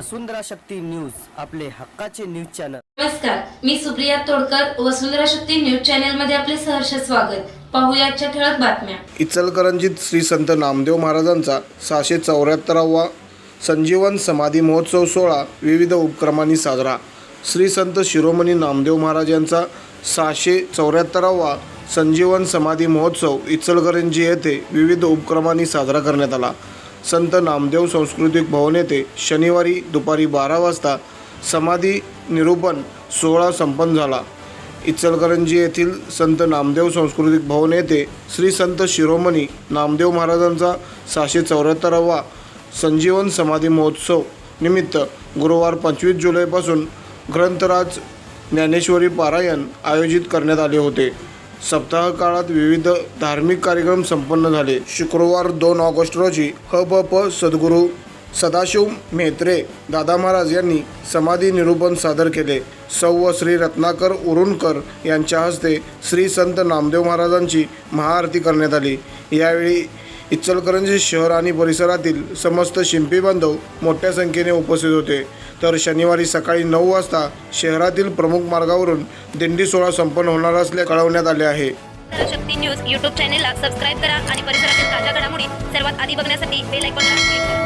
वसुंधरा Shakti news आपले हक्काचे news channel. नमस्कार मी सुप्रिया तोडकर वसुंधरा शक्ती न्यूज चॅनलमध्ये आपले सहर्ष स्वागत. पाहूया आजच्या ठळक बातम्या. इचलकरंजीत श्री संत नामदेव महाराजांचा सहाशे चौऱ्याहत्तरावा संजीवन समाधी महोत्सव सोहळा विविध उपक्रमांनी साजरा. श्री संत शिरोमणी नामदेव महाराज यांचा सहाशे चौऱ्याहत्तरावा संजीवन समाधी महोत्सव इचलकरंजी येथे विविध उपक्रमांनी साजरा करण्यात आला. संत नामदेव सांस्कृतिक भवन येथे शनिवारी दुपारी बारा वाजता समाधी निरूपण सोहळा संपन्न झाला. इचलकरंजी येथील संत नामदेव सांस्कृतिक भवन येथे श्री संत शिरोमणी नामदेव महाराजांचा सहाशे चौऱ्याहत्तरावा संजीवन समाधी महोत्सव निमित्त गुरुवार पंचवीस जुलैपासून ग्रंथराज ज्ञानेश्वरी पारायण आयोजित करण्यात आले होते. सप्ताह काळात विविध धार्मिक कार्यक्रम संपन्न झाले. शुक्रवार दोन ऑगस्ट रोजी ह प प सद्गुरू सदाशिव मेत्रे दादा महाराज यांनी समाधी निरूपण सादर केले. सौ व श्री रत्नाकर उरुणकर यांच्या हस्ते श्री संत नामदेव महाराजांची महाआरती करण्यात आली. यावेळी इचलकरंजी शहर आणि परिसरातील समस्त शिंपी बांधव मोठ्या संख्येने उपस्थित होते. तर शनिवारी सकाळी नऊ वाजता शहरातील प्रमुख मार्गावरून दिंडी सोहळा संपन्न होणार असल्याचे कळवण्यात आले आहे. शक्ती न्यूज यूट्यूब चॅनेलला सबस्क्राईब करा आणि परिसरातील ताज्या घडामोडी सर्वात आधी बघण्यासाठी बेल आयकॉनला क्लिक करा.